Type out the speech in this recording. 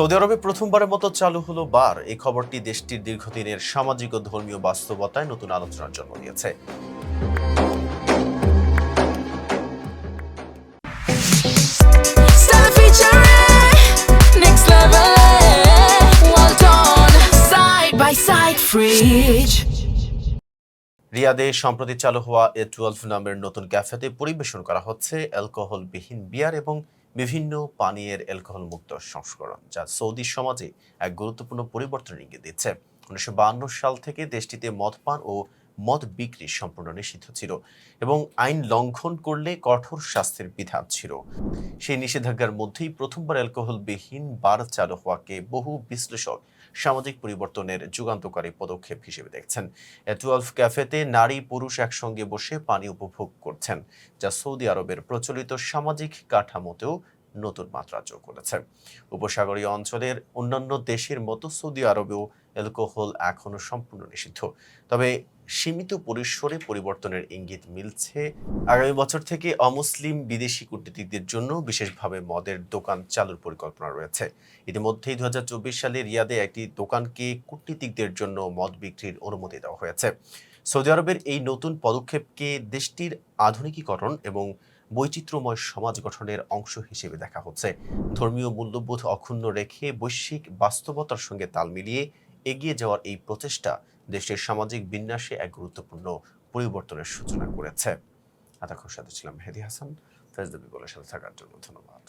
Saudi আরবে প্রথমবারের মতো চালু হলো বার। এই খবরটি দেশটির দীর্ঘদিনের সামাজিক ও ধর্মীয় বাস্তবতায় নতুন আলোচনার জন্ম দিয়েছে. রিয়াদে সম্প্রতি চালু হওয়া এ টুয়েলভ নামের নতুন ক্যাফেতে পরিবেশন করা হচ্ছে। অ্যালকোহলবিহীন বিয়ার এবং বিভিন্ন পানীয়ের অ্যালকোহল মুক্ত সংস্করণ, যা সৌদি সমাজে এক গুরুত্বপূর্ণ পরিবর্তন ইঙ্গিত দিচ্ছে। উনিশশো সাল থেকে দেশটিতে মদপান ও মদ বিক্রি সম্পূর্ণ নিষিদ্ধ ছিল এবং আইন লঙ্ঘন করলে কঠোর শাস্তির বিধান ছিল। সেই নিষেধাজ্ঞার মধ্যেই প্রথমবার অ্যালকোহলবিহীন বার চালু হওয়াকে বহু বিশ্লেষক সামাজিক পরিবর্তনের যুগান্তকারী পদক্ষেপ হিসেবে দেখছেন। টুয়েলভ ক্যাফেতে নারী পুরুষ একসঙ্গে বসে পানি উপভোগ করছেন, যা সৌদি আরবের প্রচলিত সামাজিক কাঠামোতেও নতুন মাত্রা যোগ করেছে। উপসাগরীয় অঞ্চলের অন্যান্য দেশের মতো সৌদি আরবেও অ্যালকোহল এখনও সম্পূর্ণ নিষিদ্ধ। তবে সীমিত পরিসরে পরিবর্তনের ইঙ্গিত মিলছে। আগামী বছর থেকে অমুসলিম বিদেশি কূটনীতিকদের জন্য বিশেষভাবে মদের দোকান চালুর পরিকল্পনা রয়েছে। ইতিমধ্যেই দু সালে রিয়াদে একটি দোকানকে কূটনীতিকদের জন্য মদ বিক্রির অনুমতি দেওয়া হয়েছে। সৌদি আরবের এই নতুন পদক্ষেপকে দেশটির আধুনিকীকরণ এবং বৈচিত্র্যময় সমাজ গঠনের অংশ হিসেবে দেখা হচ্ছে। ধর্মীয় মূল্যবোধ অক্ষুণ্ণ রেখে বৈশ্বিক বাস্তবতার সঙ্গে তাল মিলিয়ে এগিয়ে যাওয়ার এই প্রচেষ্টা দেশের সামাজিক বিন্যাসে এক গুরুত্বপূর্ণ পরিবর্তনের সূচনা করেছে। এতক্ষণ সাথে ছিলাম মেহেদি হাসান ফেসদেবী বলে সাথে থাকার জন্য ধন্যবাদ।